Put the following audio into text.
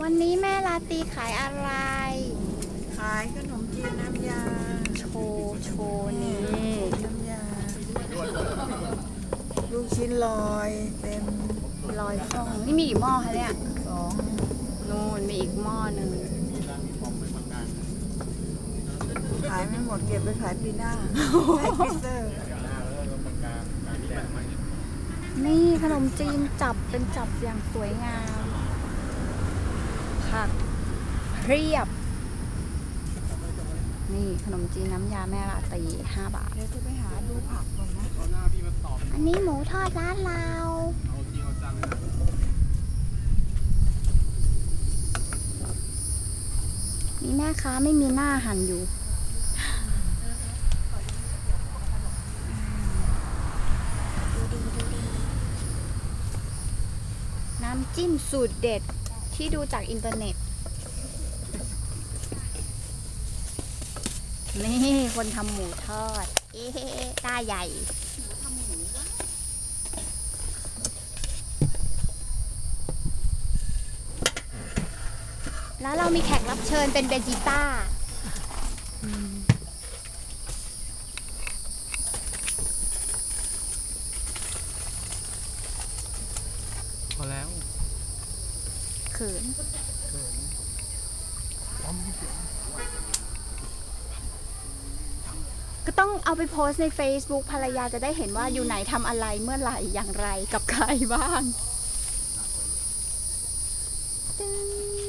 วันนี้แม่ลาตรีขายอะไร ขายขนมจีนน้ำยา โชว์โชว์นี่ น้ำยา ลูกชิ้นลอยเต็มลอยฟอง นี่มีกี่หม้อคะเนี่ยสองนู่นมีอีกหม้อหนึ่ง ขายไม่หมดเก็บไปขายปีหน้าให้ฟิเซอร์ นี่ขนมจีนจับเป็นจับอย่างสวยงาม ผักเพียบ นี่ขนมจีนน้ำยาแม่ลาตรี5บาท เดี๋ยวจะไปหาดูผักก่อนนะอันนี้หมูทอดร้านเรามีแม่ค้าไม่มีหน้าหันอยู่น้ำจิ้มสูตรเด็ด ที่ดูจากอินเทอร์เน็ต นี่คนทำหมูทอด เอ๊ะตาใหญ่แล้วเรามีแขกรับเชิญเป็นเบจิต้า พอแล้ว เขินก็ต้องเอาไปโพสต์ใน Facebook ภรรยาจะได้เห็นว่าอยู่ไหนทำอะไรเมื่อไหร่อย่างไรกับใครบ้างตึง